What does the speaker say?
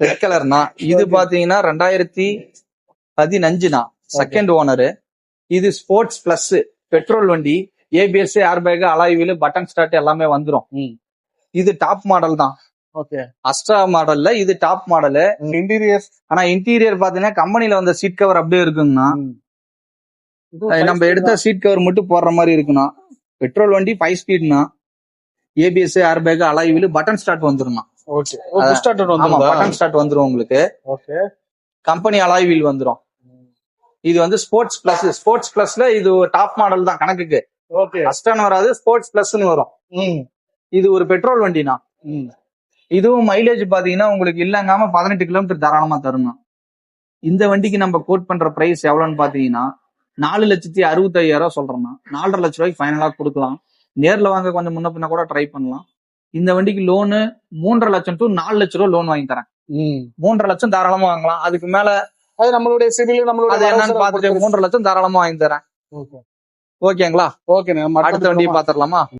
Red கலர்னா இது பாத்தீங்கன்னா ரெண்டாயிரத்தி பதினஞ்சுனா செகண்ட் ஓனரு இது ஸ்போர்ட்ஸ் பிளஸ் பெட்ரோல் வண்டி ABS air bag alloy wheel button start எல்லாமே வந்துரும். ம். இது டாப் மாடல் தான். ஓகே அஸ்ட்ரா மாடல்ல இது டாப் மாடலு இன்டீரியர் ஆனா இன்டீரியர் பாத்தீங்கன்னா கம்பெனில வந்த சீட் கவர் அப்படியே இருக்குங்கண்ணா. நம்ம எடுத்த சீட் கவர் மட்டும் போடுற மாதிரி இருக்குண்ணா. பெட்ரோல் வண்டி five ஸ்பீட்னா ABS air bag alloy wheel button start வந்துரும்ண்ணா. Okay button start வந்துரும் உங்களுக்கு. ஓகே கம்பெனி அலாய் வீல் வந்துரும். இது வந்து ஸ்போர்ட்ஸ் பிளஸ் ஸ்போர்ட்ஸ் பிளஸ்ல இது டாப் மாடல் தான் கணக்குக்கு. ஓகே அஸ்டான் வராது ஸ்போர்ட்ஸ் பிளஸ்னு வரும். இது ஒரு பெட்ரோல் வண்டினா. இதுவும் மைலேஜ் பாத்தீங்கன்னா உங்களுக்கு இல்லங்காம பதினெட்டு கிலோமீட்டர் தாராளமா தரணும். இந்த வண்டிக்கு நம்ம கோட் பண்ற பிரைஸ் எவ்வளவுன்னு பாத்தீங்கன்னா நாலு லட்சத்தி அறுபத்தி ஐயாயிரம் சொல்றோம்னா நாலரை லட்ச ரூபாய்க்கு ஃபைனலா கொடுக்கலாம். நேர்ல வாங்க கொஞ்சம் முன்ன பின்ன கூட ட்ரை பண்ணலாம். இந்த வண்டிக்கு லோனு மூன்றரை லட்சம் டு நாலு லட்ச ரூபா லோன் வாங்கி தரேன். மூன்றரை லட்சம் தாராளமா வாங்கலாம். அதுக்கு மேல அது நம்மளுடைய சிவில் நம்மளுடைய அது என்னன்னு பாத்துட்டு மூன்றரை லட்சம் தாராளமா வாங்கி தரேன். ஓகே. ஓகேங்களா? ஓகே நம்ம அடுத்த வண்டியை பாத்துடலாமா